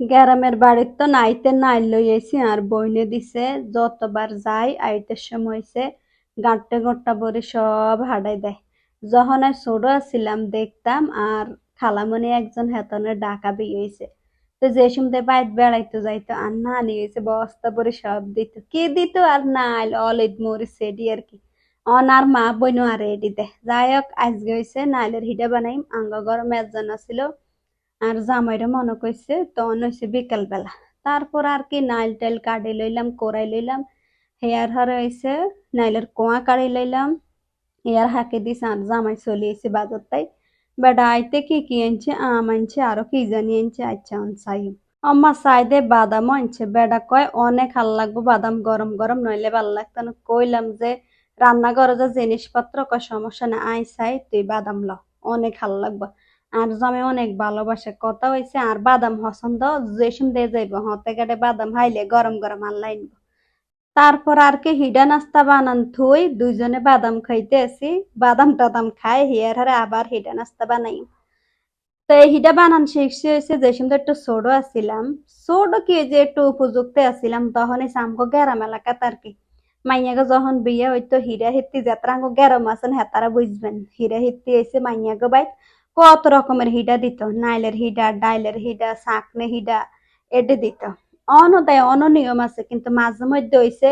গ্রামের বাড়ির তো নাইতে নাই লই আইছি আর বইনে দিছে, যতবার যাই আইতের সময় হইছে, গাঁট্টে গোট্টা বড়ি সব হাডাই দেয়। যখন আর ছোট ছিলাম দেখতাম আর খালামণি একজন হেতনের ডাকা বিয়ে হয়েছে তো যে সময় বাইর বেড়াইতে যাইতো, আর না নিয়ে হয়েছে বস্তা বড়ি সব দিত। কি দিত আর নাইল অলিদ মরিচ সেডি আর কি। অনার মা বইনো আর এডি দেয়। যাই হোক, আজকে হয়েছে নাইলের হিডা বানাইম। আঙ্গ গরম একজন আছিল আর জামাইরে মনে কইছে তখন বিকেল বেলা। তারপর আর কি নাইল টাইল কাটি লইলাম, কোরাই লইলাম, হেয়ার হরে হইছে নাইলের কোয়া কাড়ি লইলাম, হেয়ার হাঁকে দিছে আর জামাই চলে এসে বাজার তাই। বেটা আইতে কি কি আনছে, আম আনছে, আরও কি জানি আনছে আচ্ছা অন চাই আম্মা চাইদে বাদাম আনছে, বেটা কয়, অনেক ভালো লাগবো বাদাম গরম গরম, নইলে ভালো লাগতো না। কইলাম যে রান্নাঘরে যে জিনিসপত্র কয়, সমস্যা না আই চাই, তুই বাদাম ল, অনেক ভালো লাগবো। আর জমে অনেক ভালোবাসে কথা হইছে, আর বাদাম পছন্দ যেসম দিয়ে যাইব, হতে গেলে বাদাম হাইলে গরম গরম আনব তারপর আর কি হিডা নাস্তা বানান থুই, দুইজনে বাদাম খাইতে আসি, বাদাম টাদাম খাই, হিয়ার হারে আবার হিডা নাস্তা বানাই তো এই হিডা বানান শিখছি হয়েছে, যে সময় একটু ছোট আছিলাম, ছোট কি যে একটু উপযুক্ত আছিলাম তখন এই আমগো গ্যারাম এলাকাত আর কি। মাইয়াগো যখন বিয়ে হইতো, হিরা হিত্তি যাত্রা গ্যারাম আছেন হেতারা বুঝবেন, হিরা হিত্তি এসে মাইয়াগো বাইক কত রকমের হিডা দিত। নাইলের হিডা, ডাইলের হিডা, সাকনে হিডা, এডে দিত। অন দেয় অন নিয়ম আছে, কিন্তু মাঝে মধ্যে হইছে,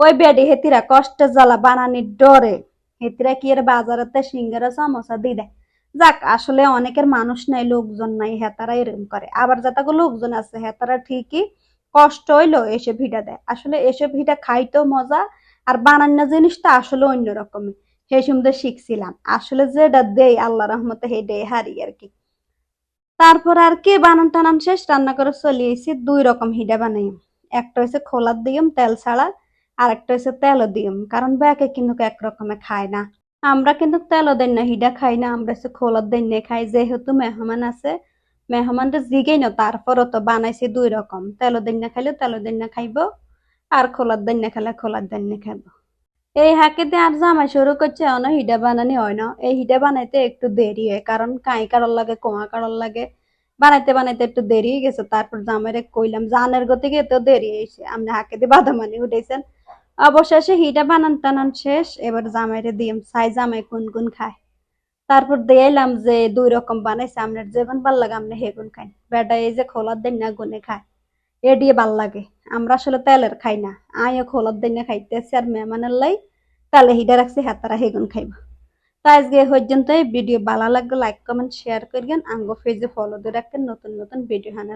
ওই বেডি হেতিরা কষ্ট জ্বালা বানানির ডরে। হেতিরা কি এর বাজারেতে সিঙ্গারা, সমোসা দিয়ে দেয়? যাক, আসলে অনেকের মানুষ নাই, লোকজন নাই, হেতারা এরকম করে। আবার যাতাগো লোকজন আছে, হেতারা ঠিকই কষ্ট হইল এসে ভিডা দেয়। আসলে এসে ভিডা খাইতেও মজা, আর বানান্য জিনিসটা আসলে অন্য অন্যরকমের সেই সময় শিখছিলাম। আসলে যেটা দেই, আল্লাহ রহমতে হেডে হারি আর কি। তারপর আর কি বানান টানান শেষ, রান্না করে চলে এসেছি দুই রকম হিডা বানাই। একটা হচ্ছে খোলার দিয়ম, তেল ছাড়া, আর একটা হচ্ছে তেলও দিয়ম। কারণ ব্যাকে কিন্তু এক রকমে খায় না। আমরা কিন্তু তেলও দেন না, হিডা খাই না, আমরা হচ্ছে খোলার দেন না খাই। যেহেতু মেহমান আছে, মেহমানটা জিগেই না, তারপরও তো বানাইছি দুই রকম। তেলও দেন না খাইলে তেলও দেন না খাইবো, আর খোলার দেন না খাইলে খোলার দেন না খাইবো। এই হাঁকেতে আর জামাই শুরু করছে অন, হিডা বানানি হয় না এই হিডা বানাইতে একটু দেরি হয়, কারণ কাঁই কাড়ার লাগে কোয়া কাড়ার লাগে। বানাইতে বানাইতে একটু দেরি হয়ে গেছে, তারপর জামাইরে কইলাম, জানের গতিকে তো দেরি হয়েছে আপনি হাঁকেতে বাদামানি উঠেছেন অবশেষে হিটা বানান টানান শেষ, এবার জামাইরে দিম সাই জামাই কোন কোন খায়। তারপর দিয়েলাম যে দুই রকম বানাইছে, আপনার যেগুন ভালো লাগে আপনি হেগুন খাই বেটা, এই যে খোলার দেন না, গুনে খায়। এ দিয়ে ভালো লাগে। আমরা আসলে তেলের খাই না। আয়ও খোলার দিন খাইতেছি আর মেহমানের লাই তালে হিডা রাখছি হাতারা হেগুন খাইব। তো আজকে পর্যন্ত ভিডিও ভালো লাগলে লাইক কমেন্ট শেয়ার করবেন আঙ্গো পেজে ফলো দিয়ে রাখেন নতুন নতুন ভিডিও হানা